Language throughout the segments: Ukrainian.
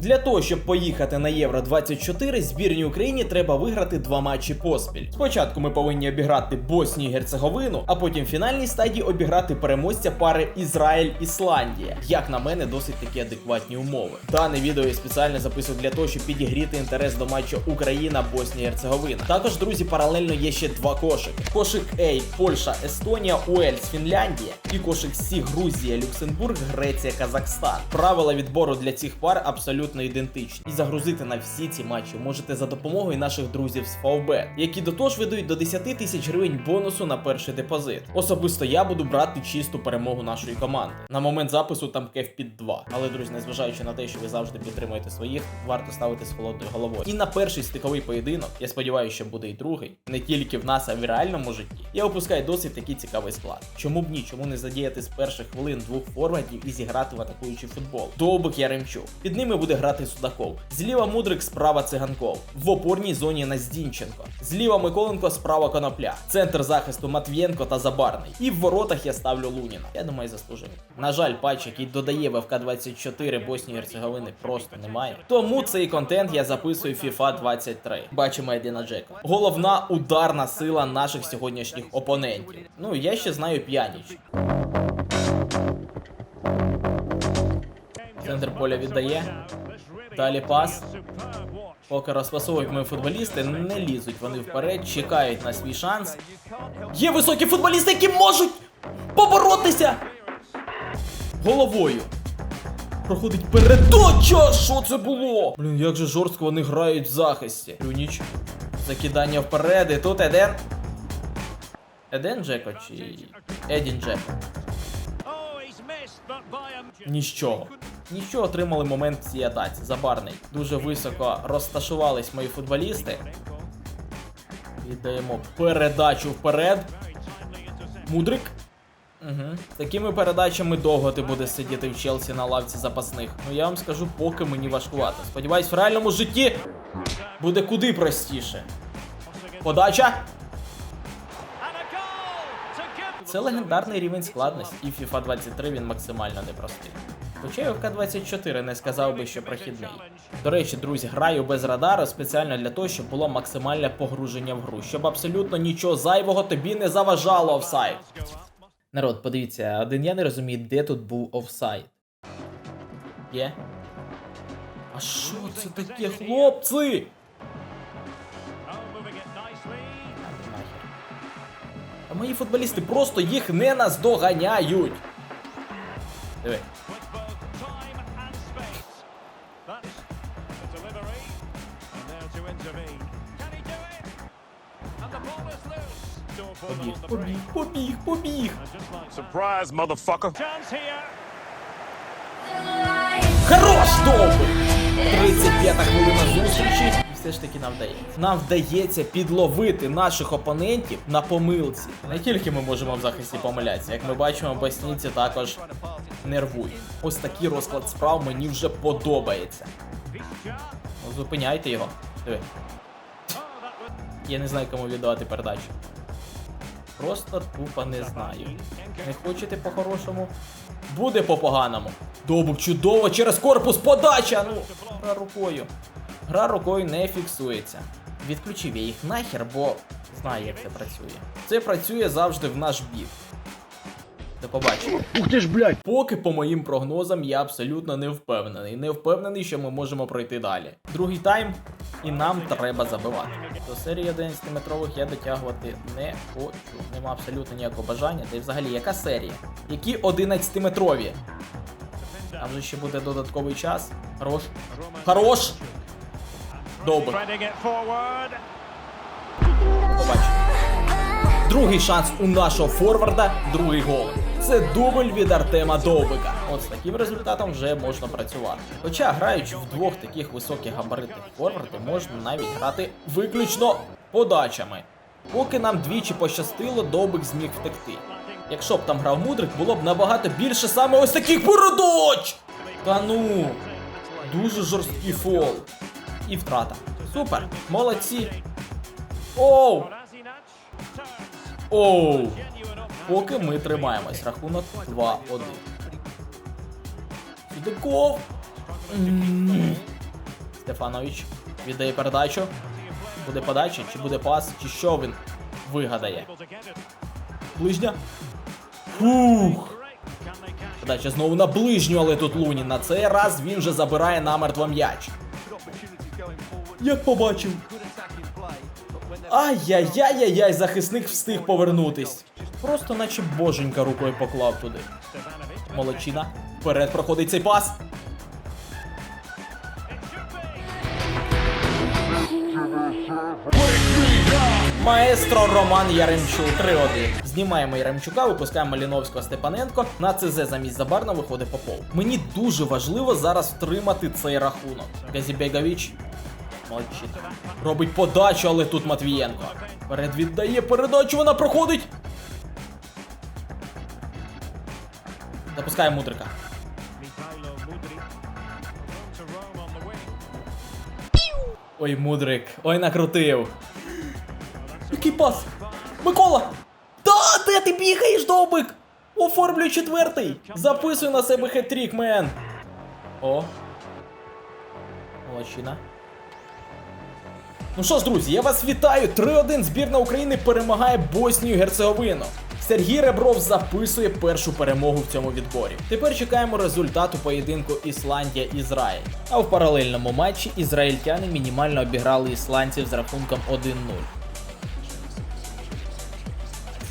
Для того, щоб поїхати на Євро 24, збірній Україні треба виграти два матчі поспіль. Спочатку ми повинні обіграти Боснію і Герцеговину, а потім в фінальній стадії обіграти переможця пари Ізраїль-Ісландія. Як на мене, досить такі адекватні умови. Дане відео я спеціально записую для того, щоб підігріти інтерес до матчу Україна, Боснія Герцеговина. Також, друзі, паралельно є ще два кошики: кошик А, Польща, Естонія, Уельс, Фінляндія і кошик Сі, Грузія, Люксембург, Греція, Казахстан. Правила відбору для цих пар абсолютно ідентичні. І загрузити на всі ці матчі можете за допомогою наших друзів з Фавбет, які до того ж видають до 10 тисяч гривень бонусу на перший депозит. Особисто я буду брати чисту перемогу нашої команди. На момент запису там кеф під 2. Але, друзі, незважаючи на те, що ви завжди підтримуєте своїх, варто ставити з холодною головою. І на перший стиковий поєдинок, я сподіваюся, що буде і другий, не тільки в нас, а в реальному житті. Я опускаю досить такий цікавий склад. Чому б ні? Чому не задіяти з перших хвилин двох форвардів і зіграти в атакуючий футбол? Довбик Яремчук. Під ними буде грати Судаков. Зліва Мудрик, справа Циганков. В опорній зоні Наздінченко. Зліва Миколенко, справа Конопля. Центр захисту Матвієнко та Забарний. І в воротах я ставлю Луніна. Я думаю, заслужив. На жаль, патч, який додає в ФК 24 Боснії Герцеговини, просто немає. Тому цей контент я записую FIFA 23. Бачимо Едіна Джека. Головна ударна сила наших сьогоднішніх опонентів. Ну, я ще знаю П'яніч. Центр поля віддає. Далі пас. Поки розпасовують мої футболісти, не лізуть вони вперед, чекають на свій шанс. Є високі футболісти, які можуть поборотися головою. Проходить передача! Що це було? Блін, як же жорстко вони грають в захисті. Люніч. Закидання вперед, і тут Еден. Еден Джеко чи Едін Джеко? Нічого. Нічого отримали момент в цій атаці. Забарний. Дуже високо розташувались мої футболісти. Віддаємо передачу вперед. Мудрик. Угу. Такими передачами довго ти будеш сидіти в Челсі на лавці запасних. Ну я вам скажу, поки мені важкувато. Сподіваюсь, в реальному житті буде куди простіше. Подача. Це легендарний рівень складності, і FIFA 23 він максимально непростий. Хоча і в ФК-24 не сказав би, що прохідний. До речі, друзі, граю без радару спеціально для того, щоб було максимальне погруження в гру, щоб абсолютно нічого зайвого тобі не заважало офсайд. Народ, подивіться, один я не розумію, де тут був офсайд. Є? А що це таке, хлопці? А мої футболісти просто їх не наздоганяють. Диви. Побіг, побіг, побіг, побіг. Surprise, motherfucker. Хорош довбик! 35 хвилина зустрічі. І все ж таки нам вдається. Нам вдається підловити наших опонентів на помилці. Не тільки ми можемо в захисті помилятися, як ми бачимо, боснійці також нервують. Ось такий розклад справ мені вже подобається. Зупиняйте його. Диви. Я не знаю, кому віддавати передачу. Просто тупо не знаю. Не хочете по-хорошому? Буде по-поганому. Добук чудово через корпус подача! Ну, гра рукою. Гра рукою не фіксується. Відключив я їх нахер, бо знаю, як це працює. Це працює завжди в наш бік. До побачення. Ух ти ж, блядь! Поки по моїм прогнозам я абсолютно не впевнений. Не впевнений, що ми можемо пройти далі. Другий тайм, і нам треба забивати. До серії 11-метрових я дотягувати не хочу. Нема абсолютно ніякого бажання. Та й взагалі, яка серія? Які 11-метрові? Там же ще буде додатковий час. Хорош. Хорош! Добре. Побачимо. Другий шанс у нашого форварда, другий гол. Це дубль від Артема Довбика. От з таким результатом вже можна працювати. Хоча, граючи в двох таких високих габаритних форварди, можна навіть грати виключно подачами. Поки нам двічі пощастило, Довбик зміг втекти. Якщо б там грав мудрик, було б набагато більше саме ось таких передач! Та ну, дуже жорсткий фол. І втрата. Супер, молодці. Оу! Оу! Поки ми тримаємось. Рахунок 2-1. Судаков. Стефанович віддає передачу. Буде подача, чи буде пас, чи що він вигадає. Ближня. Фух. Подача знову на ближню, але тут Лунін. На цей раз він вже забирає намертво м'яч. Як побачив. Ай-яй-яй-яй-яй, захисник встиг повернутись. Просто наче боженька рукою поклав туди. Молодчина. Вперед проходить цей пас. Маестро Роман Яремчук 3-1. Знімаємо Яремчука, випускаємо Маліновського Степаненко. На ЦЗ замість Забарна виходить Попов. Мені дуже важливо зараз втримати цей рахунок. Газібегович. Молодчина. Робить подачу, але тут Матвієнко. Перед віддає передачу, вона проходить. Запускає Мудрика. Ой, Мудрик. Ой, накрутив. Який пас? Микола! Та, де ти бігаєш, довбик? Оформлюй четвертий! Записуй на себе хет-трік, мен! О. Молодчина. Ну що ж, друзі, я вас вітаю! 3-1 збірна України перемагає Боснію Герцеговину. Сергій Ребров записує першу перемогу в цьому відборі. Тепер чекаємо результату поєдинку Ісландія-Ізраїль. А в паралельному матчі ізраїльтяни мінімально обіграли ісландців з рахунком 1-0.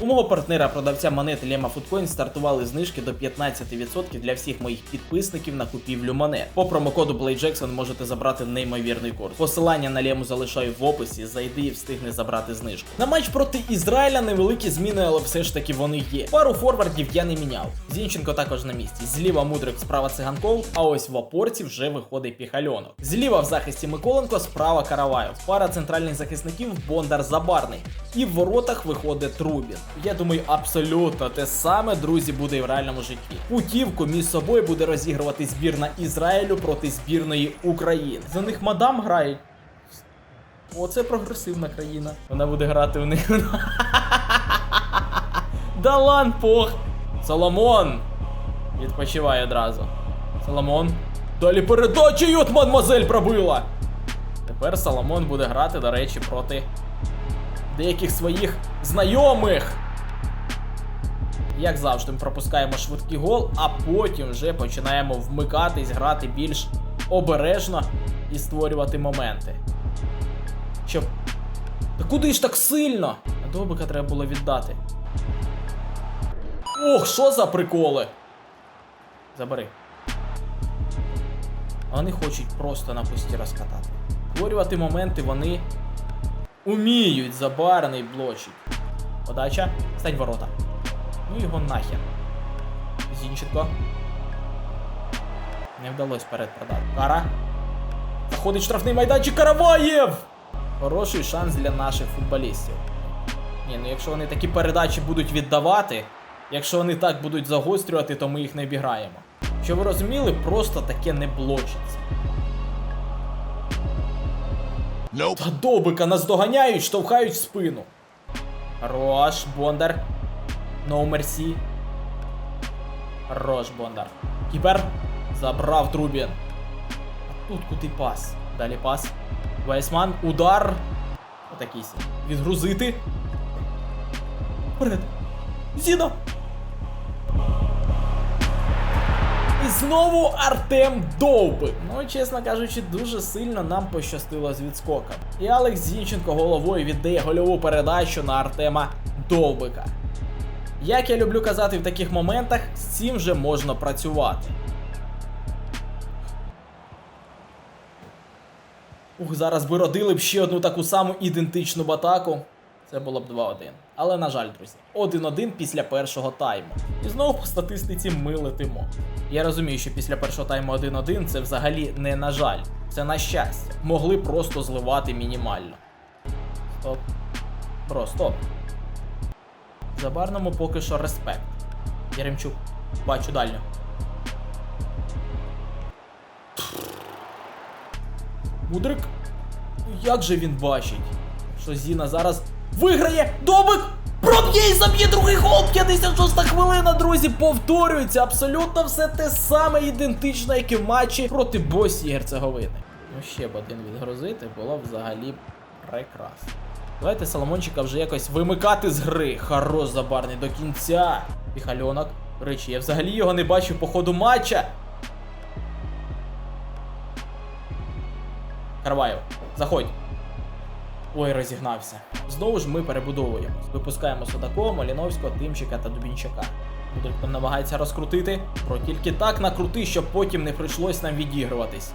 У мого партнера продавця монет Lema Foodcoin стартували знижки до 15% для всіх моїх підписників на купівлю монет. По промокоду BladeJackson можете забрати неймовірний курс. Посилання на Лему залишаю в описі. Зайди і встигни забрати знижку. На матч проти Ізраїля невеликі зміни, але все ж таки вони є. Пару форвардів я не міняв. Зінченко також на місці. Зліва Мудрик, справа циганков, а ось в опорці вже виходить піхальонок. Зліва в захисті Миколенко, справа Караваєв. Пара центральних захисників Бондар Забарний. І в воротах виходить Трубін. Я думаю, абсолютно те саме, друзі, буде і в реальному житті. Путівку між собою буде розігрувати збірна Ізраїлю проти збірної України. За них мадам грають. Оце прогресивна країна. Вона буде грати в них. Далан пох. Соломон. Відпочиває одразу. Соломон. Далі передача, і от мадмазель пробила. Тепер Соломон буде грати, до речі, проти деяких своїх знайомих. Як завжди, ми пропускаємо швидкий гол, а потім вже починаємо вмикатись, грати більш обережно і створювати моменти. Щоб. Та куди ж так сильно? А Добика треба було віддати. Ох, що за приколи? Забери. Вони хочуть просто на пусті розкатати. Створювати моменти вони уміють забарений блочить. Подача. Стань ворота. Ну його нахер. Зінченко. Не вдалося вперед продати. Кара. Заходить штрафний майданчик Караваєв! Хороший шанс для наших футболістів. Ні, ну якщо вони такі передачі будуть віддавати, якщо вони так будуть загострювати, то ми їх не обіграємо. Що ви розуміли, просто таке не блочиться. Nope. Та добика нас доганяють, штовхають в спину. Хорош, Бондар. No mercy. Хорош, Бондар. Кіпер. Забрав Трубін. А тут куди пас. Далі пас. Вайсман. Удар. Отакий сі. Відгрузити. Вперед. Зіна. Знову Артем Довбик. Ну, чесно кажучи, дуже сильно нам пощастило з відскоком. І Алекс Зінченко головою віддає гольову передачу на Артема Довбика. Як я люблю казати в таких моментах, з цим вже можна працювати. Ух, зараз би родили б ще одну таку саму ідентичну б атаку. Це було б 2-1. Але на жаль, друзі, 1-1 після першого тайму. І знову по статистиці ми летимо. Я розумію, що після першого тайму 1-1 це взагалі не на жаль, це на щастя. Могли просто зливати мінімально. Стоп. Бро, стоп. Забарному поки що респект. Яремчук, бачу дальню. Мудрик? Як же він бачить? Що Зіна зараз виграє! Добик! Проб'є і заб'є другий гол! 56 хвилина, друзі! Повторюється абсолютно все те саме ідентично, як і в матчі проти Боснії Герцеговини. Ну ще б один відгрузити було взагалі прекрасно. Давайте Соломончика вже якось вимикати з гри. Хорош забарний до кінця. Піхальонок. До речі, я взагалі його не бачив по ходу матча. Карваєв, заходь. Ой, розігнався. Знову ж ми перебудовуємо. Випускаємо Судакова, Маліновського, Тимчика та Дубінчака. Мудрик намагається розкрутити, про тільки так накрути, щоб потім не прийшлось нам відігруватись.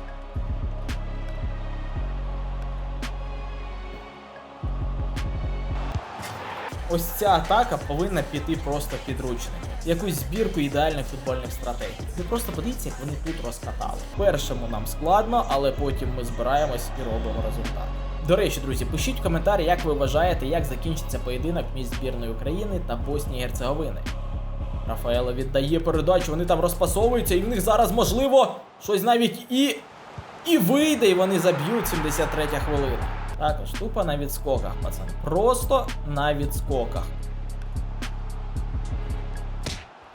Ось ця атака повинна піти просто підручними. Якусь збірку ідеальних футбольних стратегій. Ви просто подивіться, як вони тут розкатали. Першому нам складно, але потім ми збираємось і робимо результат. До речі, друзі, пишіть в коментарі, як ви вважаєте, як закінчиться поєдинок між збірною України та Боснії Герцеговини. Рафаело віддає передачу, вони там розпасовуються, і в них зараз можливо щось навіть і. І вийде, і вони заб'ють 73 хвилина. Також тупо на відскоках, пацан. Просто на відскоках.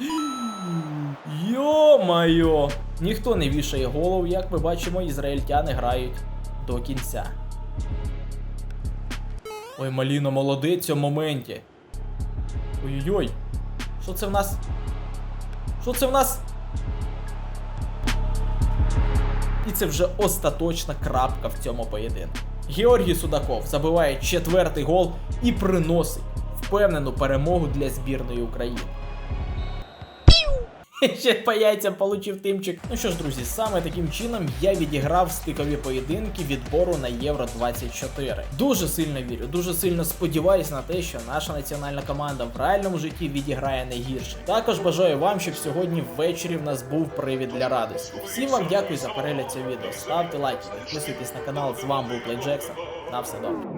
Йо-майо! Ніхто не вішає голов, як ми бачимо, ізраїльтяни грають до кінця. Ой, Маліно молодий в цьому моменті. Ой-ой-ой. Що це в нас? Що це в нас? І це вже остаточна крапка в цьому поєдинку. Георгій Судаков забиває четвертий гол і приносить впевнену перемогу для збірної України. Ще по яйцям получив тимчик. Ну що ж, друзі, саме таким чином я відіграв стикові поєдинки відбору на Євро 24. Дуже сильно вірю, дуже сильно сподіваюся на те, що наша національна команда в реальному житті відіграє не гірше. Також бажаю вам, щоб сьогодні ввечері в нас був привід для радості. Всім вам дякую за перегляд цього відео. Ставте лайки, підписуйтесь на канал. З вами був Плей Джексон. На все добре.